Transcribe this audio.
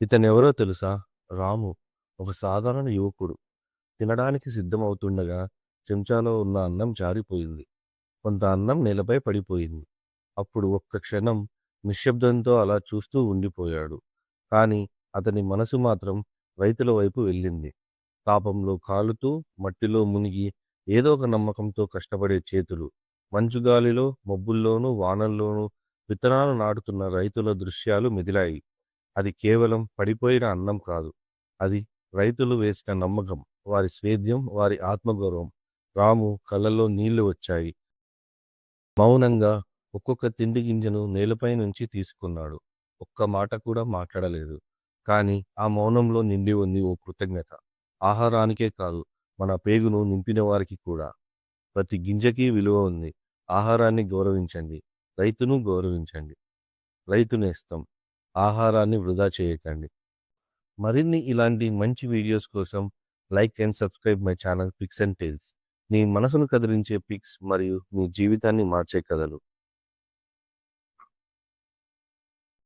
ఇతనెవరో తెలుసా? రాము. ఒక సాధారణ యువకుడు. తినడానికి సిద్ధమవుతుండగా చెంచాలో ఉన్న అన్నం జారిపోయింది. కొంత అన్నం నేలపై పడిపోయింది. అప్పుడు ఒక్క క్షణం నిశ్శబ్దంతో అలా చూస్తూ ఉండిపోయాడు. కానీ అతని మనసు మాత్రం రైతుల వైపు వెళ్ళింది. తాపంలో కాలుతూ, మట్టిలో మునిగి, ఏదో ఒక నమ్మకంతో కష్టపడే చేతులు. మంచుగాలిలో, మబ్బుల్లోనూ, వానల్లోనూ విత్తనాలు నాటుతున్న రైతుల దృశ్యాలు మెదిలాయి. అది కేవలం పడిపోయిన అన్నం కాదు. అది రైతులు వేసిన నమ్మకం, వారి స్వేద్యం, వారి ఆత్మగౌరవం. రాము కళ్ళలో నీళ్ళు వచ్చాయి. మౌనంగా ఒక్కొక్క తిండి గింజను నేలపై నుంచి తీసుకున్నాడు. ఒక్క మాట కూడా మాట్లాడలేదు. కానీ ఆ మౌనంలో నిండి ఉంది ఓ కృతజ్ఞత. ఆహారానికే కాదు, మన పేగును నింపిన వారికి కూడా. ప్రతి గింజకి విలువ ఉంది. ఆహారాన్ని గౌరవించండి. రైతును గౌరవించండి. రైతు నేస్తం. ఆహారాన్ని వృధా చేయకండి. మరిన్ని ఇలాంటి మంచి వీడియోస్ కోసం like and subscribe my channel pics and tales. నీ మనసును కదిలించే పిక్స్ మరియు నీ జీవితాన్ని మార్చే కథలు.